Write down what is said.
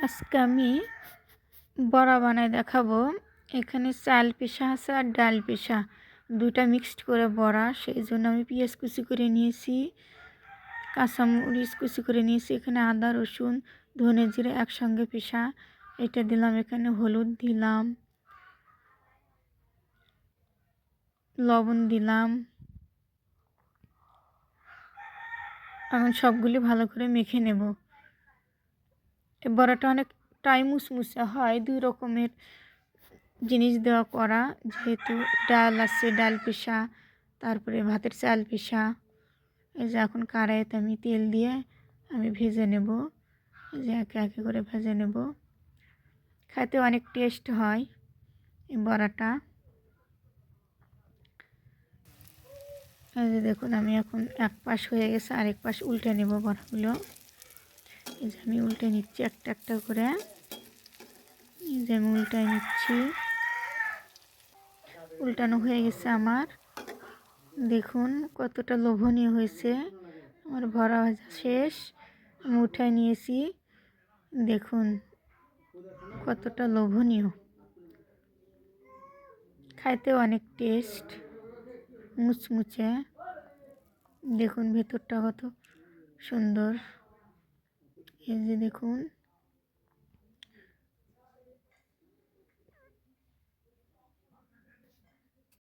আজকে আমি বড়া বানাই দেখাবো। এখানে চাল পেশা আছে আর ডাল পেশা দুটা মিক্সড করে বড়া, সেই জন্য আমি পেঁয়াজ কুচি করে নিয়েছি, কাঁচামরিচ কুচি করে নিয়েছি, এখানে আদা, রসুন, ধনে জিরে একসঙ্গে পেশা এটা দিলাম, এখানে হলুদ দিলাম, লবণ দিলাম। এখন সবগুলি ভালো করে মেখে নেব। বড়াটা অনেকটাই মুসমুসে হয়, দুই রকমের জিনিস দেওয়া করা। যেহেতু ডাল আছে, ডাল পেশা তারপরে ভাতের চাল পেশা এই যে এখন কড়াইতে আমি তেল দিয়ে আমি ভেজে নেব। যে একে একে করে ভেজে নেব। খেতে অনেক টেস্ট হয় এই বড়াটা। এই যে দেখুন, আমি এখন এক পাশ হয়ে গেছে, আরেক পাশ উল্টে নেব বড়াগুলো। এই যে আমি উল্টে নিচ্ছি একটা একটা করে। এই যে আমি উল্টে নিচ্ছি। উল্টানো হয়ে গেছে আমার। দেখুন কতটা লোভনীয় হয়েছে। আমার ভরা ভাজা শেষ। আমি উঠাই নিয়েছি। দেখুন কতটা লোভনীয়। খাইতেও অনেক টেস্ট। মুচমুচে। দেখুন ভেতরটা কত সুন্দর। এই যে দেখুন